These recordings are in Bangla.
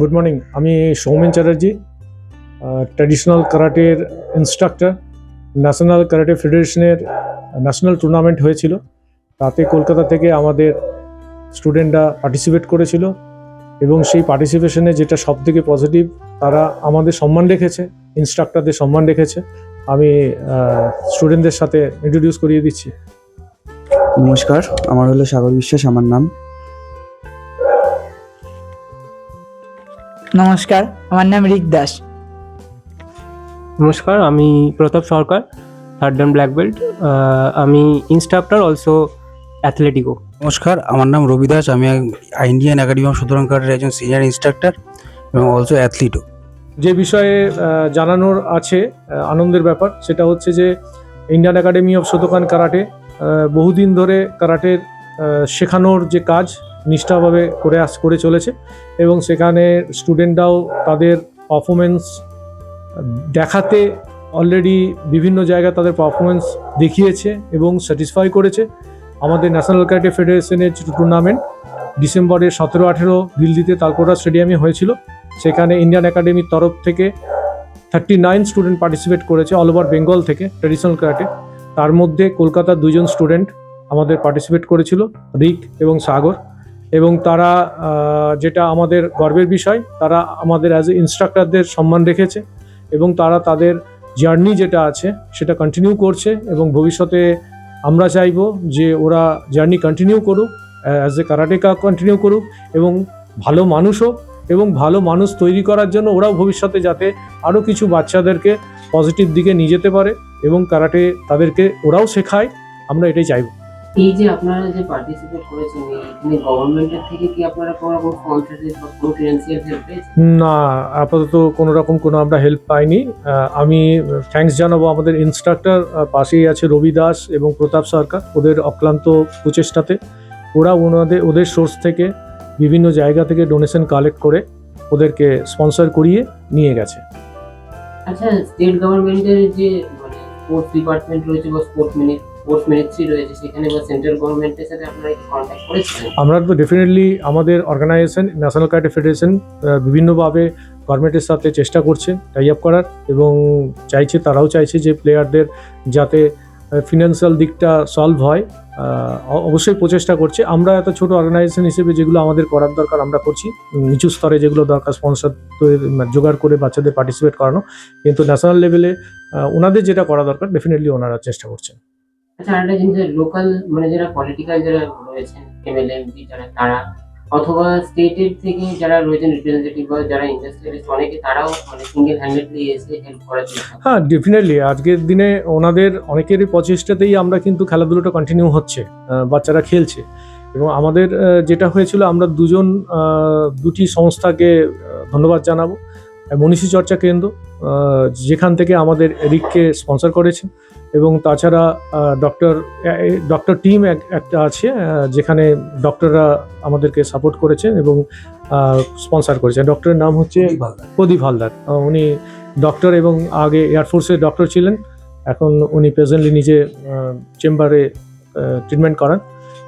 গুড মর্নিং আমি সৌমেন চ্যাটার্জি ট্র্যাডিশনাল কারাটের ইনস্ট্রাক্টর ন্যাশনাল কারাটে ফেডারেশনের ন্যাশনাল টুর্নামেন্ট হয়েছিল। তাতে কলকাতা থেকে আমাদের স্টুডেন্টরা পার্টিসিপেট করেছিল এবং সেই পার্টিসিপেশনে যেটা সব থেকে পজিটিভ তারা আমাদের সম্মান রেখেছে ইনস্ট্রাক্টরদের সম্মান রেখেছে। আমি স্টুডেন্টদের সাথে ইন্ট্রোডিউস করিয়ে দিচ্ছি। নমস্কার, আমার হলো সাগর বিশ্বাস, আমার নাম। নমস্কার আমার নাম রিক দাস। নমস্কার আমি Pratap Sarkar third dan black belt আমি ইনস্ট্রাক্টর অলসো অ্যাথলেটিকো নমস্কার আমার নাম রবি দাস আমি ইন্ডিয়ান একাডেমি অফ সুতরাং কারের একজন সিনিয়র ইনস্ট্রাক্টর এবং অলসো অ্যাথলিটও যে বিষয়ে জানানোর আছে আনন্দের ব্যাপার সেটা হচ্ছে যে Indian academy of Shotokan karate বহুদিন ধরে কারাটের শেখানোর যে কাজ নিষ্ঠাভাবে করে আস, করে চলেছে এবং সেখানে স্টুডেন্টরাও তাদের পারফরমেন্স দেখাতে অলরেডি বিভিন্ন জায়গায় তাদের পারফরমেন্স দেখিয়েছে এবং স্যাটিসফাই করেছে। আমাদের ন্যাশনাল ক্যারাটে ফেডারেশনের টুর্নামেন্ট ডিসেম্বরের সতেরো, আঠেরো দিল্লিতে তালকোটা স্টেডিয়ামে হয়েছিল, সেখানে ইন্ডিয়ান একাডেমির তরফ থেকে থার্টি নাইন স্টুডেন্ট পার্টিসিপেট করেছে অল ওভার বেঙ্গল থেকে ট্র্যাডিশনাল ক্যারাটে তার মধ্যে কলকাতার দুজন স্টুডেন্ট আমাদের পার্টিসিপেট করেছিল রিক এবং সাগর এবং তারা যেটা আমাদের গর্বের বিষয়, তারা আমাদের অ্যাজ এ ইনস্ট্রাক্টরদের সম্মান রেখেছে এবং তারা তাদের জার্নি যেটা আছে, সেটা কন্টিনিউ করছে এবং ভবিষ্যতে আমরা চাইব যে ওরা জার্নি কন্টিনিউ করুক অ্যাজ এ কারাটেকা কন্টিনিউ করুক এবং ভালো মানুষ হোক এবং ভালো মানুষ তৈরি করার জন্য ওরাও ভবিষ্যতে যাতে আরও কিছু বাচ্চাদেরকে পজিটিভ দিকে নিয়ে যেতে পারে এবং কারাটে তাদেরকে ওরাও শেখায়, আমরা এটাই চাইব। এই যে আপনারা যে পার্টিসিপেট করেছেন এখানে গভর্নমেন্টের থেকে কি আপনারা কোনো রকম স্পন্সরশিপ বা কোনো ফিনান্সিয়াল হেল্প পেয়েছেন? না আপাতত কোনো রকম কোনো আমরা হেল্প পাইনি। আমি থ্যাঙ্কস জানাব আমাদের ইনস্ট্রাক্টর পাশেই আছে রবি দাস এবং প্রতাপ সরকার ওদের অক্লান্ত প্রচেষ্টাতে। ওরা ওনাদের ওদের সোর্স থেকে বিভিন্ন জায়গা থেকে ডোনেশন কালেক্ট করে ওদেরকে স্পন্সর করিয়ে নিয়ে গেছে। আচ্ছা স্টেট গভর্নমেন্টের যে মানে স্পোর্টস ডিপার্টমেন্ট রয়েছে বা স্পোর্টস মিনি স্পোর্টস মিনিস্ট্রি রয়েছে, সেখানে বা সেন্ট্রাল গভর্নমেন্টের সাথে আপনারা কি কন্ট্যাক্ট করেছিলেন? আমরা তো ডেফিনেটলি আমাদের অর্গানাইজেশন ন্যাশনাল ক্যারাটে ফেডারেশন বিভিন্নভাবে গভর্নমেন্টের সাথে চেষ্টা করছে টাই আপ করার এবং চাইছে, তারাও চাইছে যে প্লেয়ারদের যাতে ফিনান্সিয়াল দিকটা সলভ হয়। অবশ্যই প্রচেষ্টা করছে। আমরা এত ছোট অর্গানাইজেশন হিসেবে যেগুলো আমাদের করার দরকার আমরা করছি। নিচু স্তরে যেগুলো দরকার স্পন্সর জোগাড় করে বাচ্চাদের পার্টিসিপেট করানো। কিন্তু ন্যাশনাল লেভেলে ওনাদের যেটা করা দরকার ডেফিনেটলি ওনারা চেষ্টা করছেন। আচ্ছা আরেকটা জিনিস লোকাল মানে যারা পলিটিক্যাল যারা রয়েছেন এমএলএ এমপি যারা, তারা, অথবা স্টেটের থেকে যারা রয়েছেন রিপ্রেজেন্টেটিভ বা যারা ইন্ডাস্ট্রিয়ালিস্ট অনেকে তারাও মানে সিঙ্গেল হ্যান্ডেডলি এসে হেল্প করার হ্যাঁ ডেফিনেটলি আজকের দিনে ওনাদের অনেকেরই প্রচেষ্টাতেই আমরা কিন্তু খেলাধুলোটা কন্টিনিউ হচ্ছে বাচ্চারা খেলছে। এবং আমাদের যেটা হয়েছিল, আমরা দুজন দুটি সংস্থাকে ধন্যবাদ জানাব। মনীষী চর্চা কেন্দ্র যেখান থেকে আমাদের রিককে স্পন্সর করেছে এবং তাছাড়া ডক্টর ডক্টর টিম একটা আছে যেখানে ডক্টররা আমাদেরকে সাপোর্ট করেছেন এবং স্পন্সর করেছেন। ডক্টরের নাম হচ্ছে প্রদীপ হালদার। উনি ডক্টর এবং আগে এয়ারফোর্সের ডক্টর ছিলেন। এখন উনি প্রেজেন্টলি নিজে চেম্বারে ট্রিটমেন্ট করান।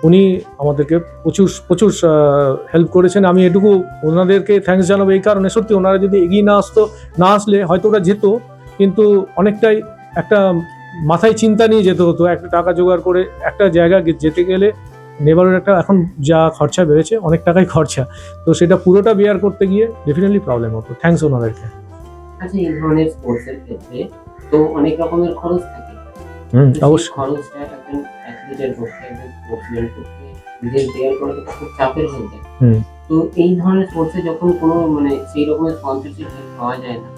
উনি আমাদেরকে প্রচুর প্রচুর হেল্প করেছেন। আমি এটুকু ওনাদেরকে থ্যাঙ্কস জানাব এই কারণে। সত্যি ওনারা যদি এগিয়ে না আসতো না আসলে হয়তো ওরা যেত কিন্তু অনেকটাই একটা মাথায় চিন্তা নিয়ে যেতে হতো। একটা টাকা জোগাড় করে একটা জায়গা যেতে গেলে নেবারের একটা এখন যা খরচা বেড়েছে অনেক টাকাই খরচা। তো সেটা পুরোটা বিয়ার করতে গিয়ে ডেফিনেটলি প্রবলেম হতো। থ্যাঙ্কস ওনাদেরকে। আচ্ছা এই ধরনের স্পোর্টস এর ক্ষেত্রে তো অনেক রকমের খরচ থাকে। হুম অবশ্যই। খরচটা একজন অ্যাথলিটের পক্ষে একজন স্পোর্টসম্যানের পক্ষে নিজের বেয়ার করা তো খুব চাপের হয়ে যায় হুম। তো এই ধরনের স্পোর্টসে যখন কোনো মানে সেই রকমের স্পন্সরশিপ পাওয়া যায় না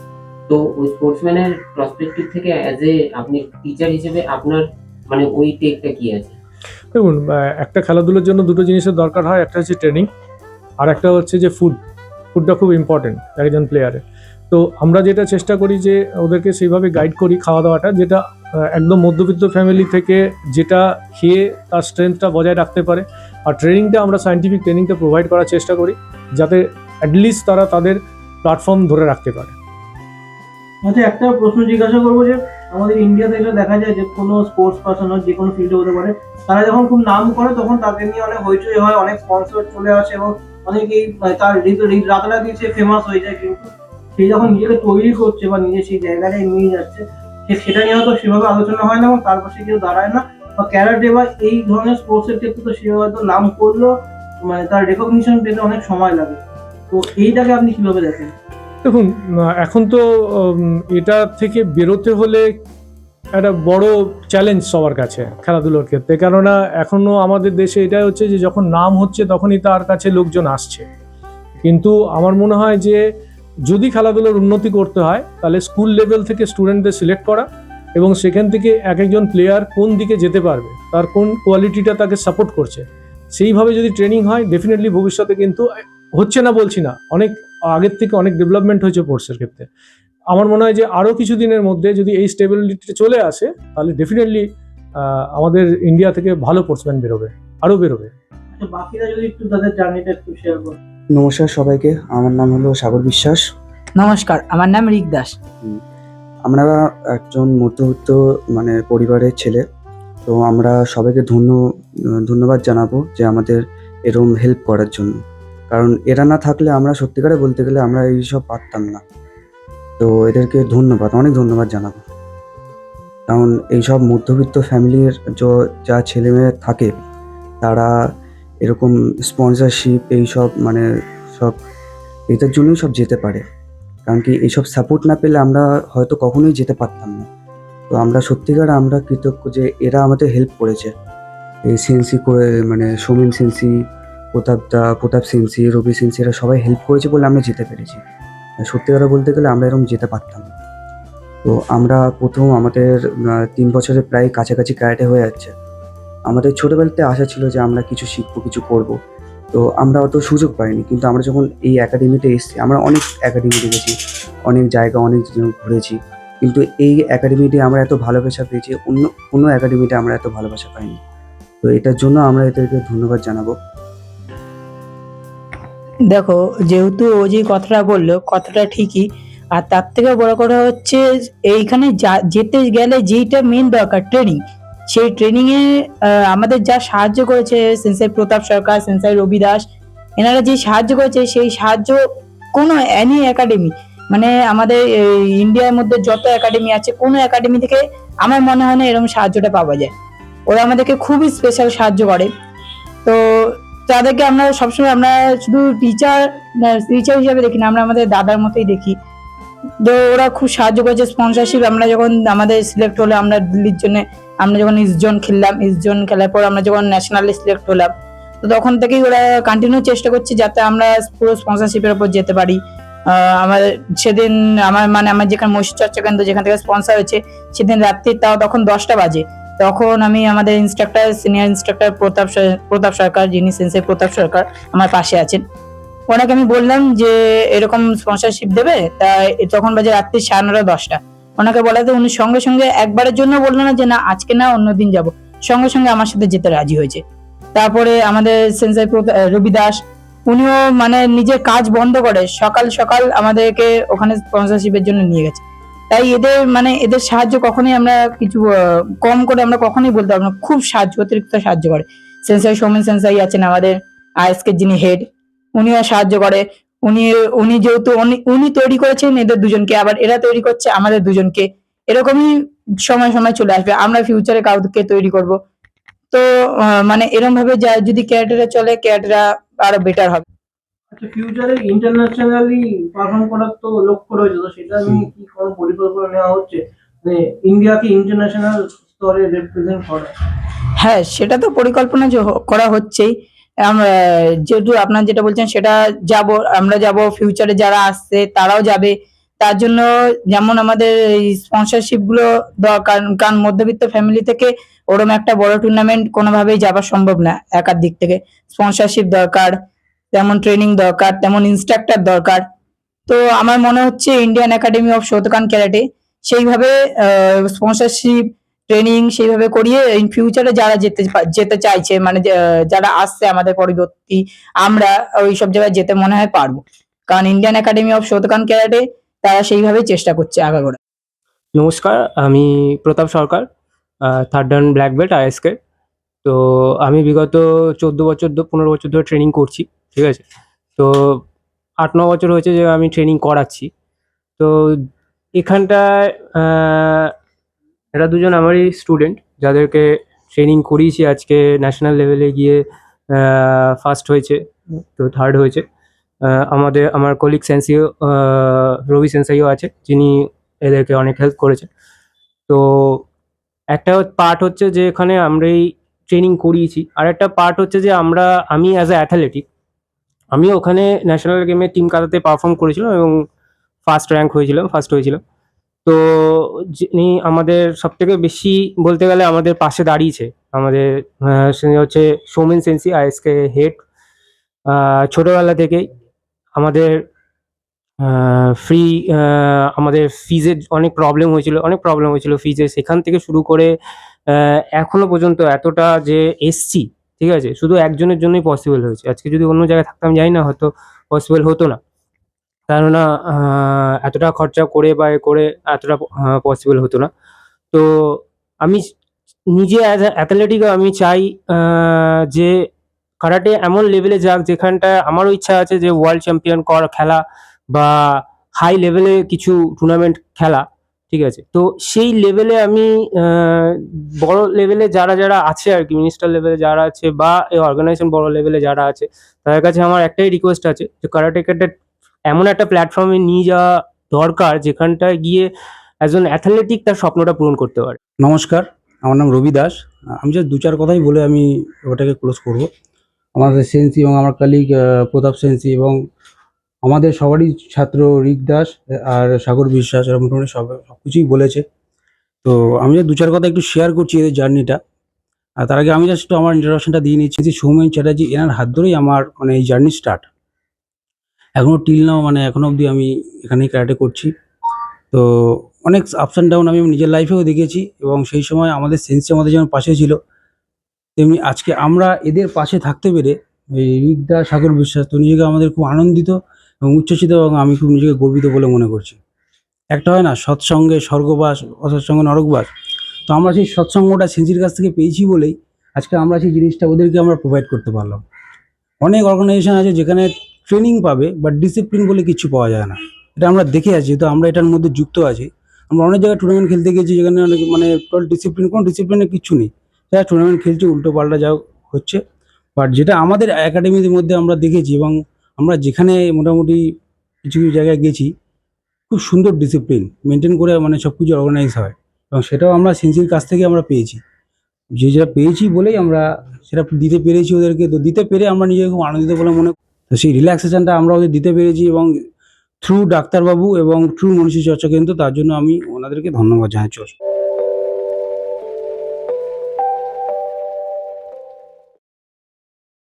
তো ওই স্পোর্টসম্যানের প্রসপেক্টিভ থেকে অ্যাজ এ আপনি টিচার হিসেবে আপনার মানে ওই টেকটা কি আছে? দেখুন একটা খেলাধুলোর জন্য দুটো জিনিসের দরকার হয়, একটা হচ্ছে ট্রেনিং আর একটা হচ্ছে যে ফুড ফুডটা খুব ইম্পর্টেন্ট একজন প্লেয়ারের তো আমরা যেটা চেষ্টা করি যে ওদেরকে সেইভাবে গাইড করি খাওয়া দাওয়াটা যেটা একদম মধ্যবিত্ত ফ্যামিলি থেকে যেটা খেয়ে তার স্ট্রেংথটা বজায় রাখতে পারে। আর ট্রেনিংটা আমরা সায়েন্টিফিক ট্রেনিংটা প্রোভাইড করার চেষ্টা করি, যাতে অ্যাটলিস্ট তারা তাদের প্ল্যাটফর্ম ধরে রাখতে পারে। আচ্ছা একটা প্রশ্ন জিজ্ঞাসা করব যে, আমাদের ইন্ডিয়াতে এটা দেখা যায় যে, কোনো স্পোর্টস পার্সন হোক যে কোনো ফিল্ডে হতে পারে, তারা যখন খুব নাম করে, তখন তাকে নিয়ে অনেক হইচই হয়, অনেক স্পন্সর চলে আসে এবং অনেকেই মানে তার রাতারাতি সে ফেমাস হয়ে যায়, কিন্তু সে যখন নিজেকে তৈরি করছে বা নিজে সেই জায়গাটায় নিয়ে যাচ্ছে সেটা নিয়ে হয়তো সেভাবে আলোচনা হয় না এবং তার পাশে কেউ দাঁড়ায় না। বা ক্যারাটে বা এই ধরনের স্পোর্টসের ক্ষেত্রে তো সে হয়তো নাম করলেও মানে তার রেকগনিশন পেতে অনেক সময় লাগে। তো এইটাকে আপনি কীভাবে দেখেন? দেখুন এখন তো এটা থেকে বেরোতে হলে একটা বড় চ্যালেঞ্জ সবার কাছে খেলাধুলোর ক্ষেত্রে। কেননা এখনও আমাদের দেশে এটা হচ্ছে যে, যখন নাম হচ্ছে তখনই তার কাছে লোকজন আসছে। কিন্তু আমার মনে হয় যে, যদি খেলাধুলোর উন্নতি করতে হয়, তাহলে স্কুল লেভেল থেকে স্টুডেন্টদের সিলেক্ট করা এবং সেখান থেকে এক একজন প্লেয়ার কোন দিকে যেতে পারবে, তার কোন কোয়ালিটিটা তাকে সাপোর্ট করছে। সেইভাবে যদি ট্রেনিং হয় ডেফিনেটলি ভবিষ্যতে কিন্তু, হচ্ছে না বলছি না, অনেক আগের থেকে অনেক ডেভেলপমেন্ট হয়েছে স্পোর্টসের ক্ষেত্রে। আমার মনে হয় যে আরও কিছুদিনের মধ্যে যদি এই স্টেবিলিটি চলে আসে তাহলে ডেফিনেটলি আমাদের ইন্ডিয়া থেকে ভালো স্পোর্টসম্যান বেরোবে আরও বেরোবে। আচ্ছা বাকিরা যদি একটু তাদের জার্নিটা একটু শেয়ার করেন নমস্কার সবাইকে আমার নাম হলো সাগর বিশ্বাস। নমস্কার আমার নাম রিক দাস। আমরা একজন মধ্যবিত্ত মানে পরিবারের ছেলে। তো আমরা সবাইকে ধন্য ধন্যবাদ জানাব যে আমাদের এরকম হেল্প করার জন্য। কারণ এরা না থাকলে আমরা সত্যিকারে বলতে গেলে আমরা এইসব পারতাম না। তো এদেরকে ধন্যবাদ, অনেক ধন্যবাদ জানাব। কারণ এইসব মধ্যবিত্ত ফ্যামিলির যা ছেলে মেয়ে থাকে, তারা এরকম স্পন্সরশিপ এইসব মানে সব এটার জন্যই সব যেতে পারে। কারণ কি এইসব সাপোর্ট না পেলে আমরা হয়তো কখনোই যেতে পারতাম না। তো আমরা সত্যিকার আমরা কৃতজ্ঞ যে এরা আমাদের হেল্প করেছে। এই সেন্সি করে মানে সৌমেন সেন্সি প্রতাপ দা, প্রতাপ সেন্সি, রবি সেন্সি, এরা সবাই হেল্প করেছে বলে আমরা যেতে পেরেছি। সত্যি কথা বলতে গেলে আমরা এরকম যেতে পারতাম তো আমরা প্রথম আমাদের তিন বছরের প্রায় কাছাকাছি ক্যারেটে হয়ে যাচ্ছে। আমাদের ছোটোবেলাতে আশা ছিল যে আমরা কিছু শিখব, কিছু করব। তো আমরা অত সুযোগ পাইনি, কিন্তু আমরা যখন এই একাডেমিতে এসেছি, আমরা অনেক একাডেমি দেখেছি, অনেক জায়গা, অনেক ঘুরেছি। কিন্তু এই একাডেমিতে আমরা এত ভালোবাসা পেয়েছি, অন্য কোনো একাডেমিতে আমরা এত ভালোবাসা পাইনি। তো এটার জন্য আমরা এদেরকে ধন্যবাদ জানাব। দেখো, যেহেতু ও যে কথাটা বলল, কথাটা ঠিকই। আর তার থেকে বড় কথা হচ্ছে, এইখানে যা- যেতে গেলে যেইটা মেন দরকার ট্রেনিং সেই ট্রেনিং এ আমাদের যা সাহায্য করেছে সেন্সাই প্রতাপ সরকার সেন্সাই রবি দাস এনারা যে সাহায্য করেছে, সেই সাহায্য কোনো অ্যানি একাডেমি মানে আমাদের ইন্ডিয়ার মধ্যে যত একাডেমি আছে, কোনো একাডেমি থেকে আমার মনে হয় না এরকম সাহায্যটা পাওয়া যায়। ওরা আমাদেরকে খুবই স্পেশাল সাহায্য করে। তো তাদেরকে আমরা সবসময় আমরা শুধু টিচার টিচার হিসাবে দেখি না আমরা আমাদের দাদার মতোই দেখি। তো ওরা খুব সাহায্য করেছে স্পন্সরশিপ আমরা যখন আমাদের সিলেক্ট হলো আমরা দিল্লির জন্য আমরা যখন ইস্টজন খেললাম ইস্টজন খেলার পর আমরা যখন ন্যাশনালে সিলেক্ট হলাম তো তখন থেকেই ওরা কন্টিনিউ চেষ্টা করছে যাতে আমরা পুরো স্পন্সরশিপের উপর যেতে পারি। আহ, আমাদের সেদিন আমার মানে আমার যেখানে মহিষ চর্চা কেন্দ্র যেখান থেকে স্পন্সর হয়েছে সেদিন রাত্রি তাও তখন দশটা বাজে। তখন আমি আমাদের instructor senior instructor Pratap Pratap Sarkar, যিনি সেন্সে প্রতাপ সরকার, আমার পাশে আছেন। ওনাকে আমি বললাম যে, এরকম স্পন্সরশিপ দেবে? তা তখন বাজে রাত্রি সাড়ে নটা দশটা। ওনাকে বলাতে উনি সঙ্গে সঙ্গে একবারের জন্য বলল না যে, না, আজকে না অন্যদিন যাব। সঙ্গে সঙ্গে আমার সাথে যেতে রাজি হয়েছে। তারপরে আমাদের সেন্সাই রবি দাস উনিও মানে নিজের কাজ বন্ধ করে সকাল সকাল আমাদেরকে ওখানে স্পন্সরশিপের জন্য নিয়ে গেছে। তাই এদের মানে এদের সাহায্য কখনোই আমরা কিছু কম করে আমরা কখনোই বলতে পারব না। খুব সাহায্য, অতিরিক্ত সাহায্য করে। সেন্সাই সৌমেন সেন্সাই আছেন আমাদের, আইএসকে যিনি হেড উনিও সাহায্য করে। উনি উনি যেহেতু, উনি তৈরি করেছেন এদের দুজনকে, আবার এরা তৈরি করছে আমাদের দুজনকে। এরকমই সময় সময় চলে আসবে। আমরা ফিউচারে কাউকে তৈরি করব। তো মানে এরম ভাবে যা, যদি ক্যারেক্টারে চলে ক্যারেক্টাররা আরও বেটার হবে। ফিউচারে ইন্টারন্যাশনালি পারফর্ম করার তো লক্ষ্য রয়েছে, তো সেটা কি কোনো পরিকল্পনা নেওয়া হচ্ছে? মানে ইন্ডিয়াকে ইন্টারন্যাশনাল স্তরে রিপ্রেজেন্ট করা। হ্যাঁ সেটা তো পরিকল্পনা করা হচ্ছেই। যেহেতু আপনার যেটা বলছেন, সেটা যাব, আমরা যাব ফিউচারে যারা আসছে, তারাও যাবে। তার জন্য যেমন আমাদের স্পন্সরশিপগুলো দরকার কারণ মধ্যবিত্ত ফ্যামিলি থেকে ওরম একটা বড় টুর্নামেন্ট কোনোভাবেই যাওয়া সম্ভব না একার দিক থেকে। স্পন্সরশিপ দরকার তেমন ট্রেনিং দরকার, তেমন ইনস্ট্রাক্টর দরকার। তো আমার মনে হচ্ছে Indian academy of Shotokan karate সেইভাবে স্পন্সরশিপ ট্রেনিং সেইভাবে করিয়ে ইন ফিউচারে যারা যেতে যেতে চাইছে মানে যারা আসছে আমাদের পরবর্তী, আমরা ওই সব জায়গায় যেতে মনে হয় পারব। কারণ Indian academy of Shotokan karate তারা সেইভাবে চেষ্টা করছে আগাগোড়া। নমস্কার, আমি Pratap Sarkar third dan black belt ISK তো আমি বিগত চোদ্দ বছর পনেরো বছর ধরে ট্রেনিং করছি, ঠিক আছে? তো আট, ন বছর হয়েছে যে আমি ট্রেনিং করাচ্ছি। তো এখানটায় এরা দুজন আমারই স্টুডেন্ট যাদেরকে ট্রেনিং করিয়েছি আজকে ন্যাশনাল লেভেলে গিয়ে ফার্স্ট হয়েছে, তো থার্ড হয়েছে। আমাদের, আমার কলিগ সেন্সিও রবি সেন্সাইও আছে, যিনি এদেরকে অনেক হেল্প করেছে তো একটা পার্ট হচ্ছে যে এখানে আমরা এই ট্রেনিং করিয়েছি। আর একটা পার্ট হচ্ছে যে আমরা, আমি অ্যাজ এ অ্যাথলেটিক আমি ওখানে ন্যাশনাল গেমে টিম কাতাতে পারফর্ম করেছিলাম এবং ফার্স্ট র্যাঙ্ক হয়েছিলাম ফার্স্ট হয়েছিলাম। তো যিনি আমাদের সব থেকে বেশি বলতে গেলে আমাদের পাশে দাঁড়িয়েছে, আমাদের হচ্ছে সৌমেন সেন্সি, আইএসকে হেড ছোটোবেলা থেকেই আমাদের ফ্রি আমাদের ফিজের অনেক প্রবলেম হয়েছিল, অনেক প্রবলেম হয়েছিল ফিজে সেখান থেকে শুরু করে এখনও পর্যন্ত এতটা যে এসছি, ঠিক আছে? শুধু একজনের জন্যই পসিবল হয়েছে। আজকে যদি অন্য জায়গায় থাকতাম, জানি না হয়তো পসিবল হতো না। কেননা এতটা খরচা করে বা করে এতটা পসিবল হতো না। তো আমি নিজে অ্যাজ অ্যাথলেটিক আমি চাই যে কারাটে এমন লেভেলে যাক যেখানটায় আমারও ইচ্ছা আছে যে ওয়ার্ল্ড চ্যাম্পিয়ন কর, খেলা বা হাই লেভেলে কিছু টুর্নামেন্ট খেলা, ঠিক আছে? তো সেই লেভেলে আমি বড় লেভেলে যারা যারা আছে আর কি মিনিস্টার লেভেলে যারা আছে বা এই অর্গানাইজেশন বড় লেভেলে যারা আছে, তাদের কাছে আমার একটাই রিকোয়েস্ট আছে যে কারাটেকাটা এমন একটা প্ল্যাটফর্মে নিয়ে যাওয়া দরকার যেখানটায় গিয়ে একজন অ্যাথলেটিক তার স্বপ্নটা পূরণ করতে পারে। নমস্কার, আমার নাম রবি দাস। আমি যে দু চার কথাই বলে আমি ওটাকে ক্লোজ করব। আমাদের সেন্সি এবং আমার কালিগ প্রতাপ সেন্সি এবং আমাদের সবারই ছাত্র রিক দাস আর সাগর বিশ্বাস এরা মোটামুটি সব সব কিছুই বলেছে। তো আমি দু চার কথা একটু শেয়ার করছি এদের জার্নিটা আর তার আগে আমি জাস্ট আমার ইন্ট্রোডাকশনটা দিয়ে নিচ্ছি যে সৌমেন চ্যাটার্জি এনার হাত ধরেই আমার মানে এই জার্নি স্টার্ট এখনও টিল নাও মানে এখনও অবধি আমি এখানেই ক্যারাটে করছি। তো অনেক আপস অ্যান্ড ডাউন আমি নিজের লাইফেও দেখেছি এবং সেই সময় আমাদের সেন্সে আমাদের যেমন পাশে ছিল, তেমনি আজকে আমরা এদের পাশে থাকতে পেরে এই রিকদা সাগর বিশ্বাস তো নিজেকে আমাদের খুব আনন্দিত এবং উচ্ছ্বসিত এবং আমি খুব নিজেকে গর্বিত বলে মনে করছি। একটা হয় না, সৎসঙ্গে স্বর্গবাস, অসৎসঙ্গে নরকবাস। তো আমরা সেই সৎসঙ্গটা সেন্সির কাছ থেকে পেয়েছি বলেই আজকে আমরা সেই জিনিসটা ওদেরকে আমরা প্রোভাইড করতে পারলাম। অনেক অর্গানাইজেশন আছে যেখানে ট্রেনিং পাবে বাট ডিসিপ্লিন বলে কিছু পাওয়া যায় না। এটা আমরা দেখে আছি, তো আমরা এটার মধ্যে যুক্ত আছি। আমরা অনেক জায়গায় টুর্নামেন্ট খেলতে গেছি যেখানে অনেক মানে টোটাল ডিসিপ্লিন কোনো ডিসিপ্লিনে কিছু নেই। যারা টুর্নামেন্ট খেলছে উল্টো পাল্টা যা হচ্ছে। বাট যেটা আমাদের একাডেমির মধ্যে আমরা দেখেছি এবং আমরা যেখানে মোটামুটি কিছু কিছু জায়গায় গেছি, খুব সুন্দর ডিসিপ্লিন মেনটেন করে মানে সব কিছু অর্গানাইজ হয়। এবং সেটাও আমরা সেন্সির কাছ থেকে আমরা পেয়েছি। যে যেটা পেয়েছি বলেই আমরা সেটা দিতে পেরেছি ওদেরকে। তো দিতে পেরে আমরা নিজেকে খুব আনন্দিত বলে মনে তো সেই রিল্যাক্সেশনটা আমরা ওদের দিতে পেরেছি এবং থ্রু ডাক্তারবাবু এবং থ্রু মনীষী চর্চা কেন্দ্র, তার জন্য আমি ওনাদেরকে ধন্যবাদ জানাচ্ছি।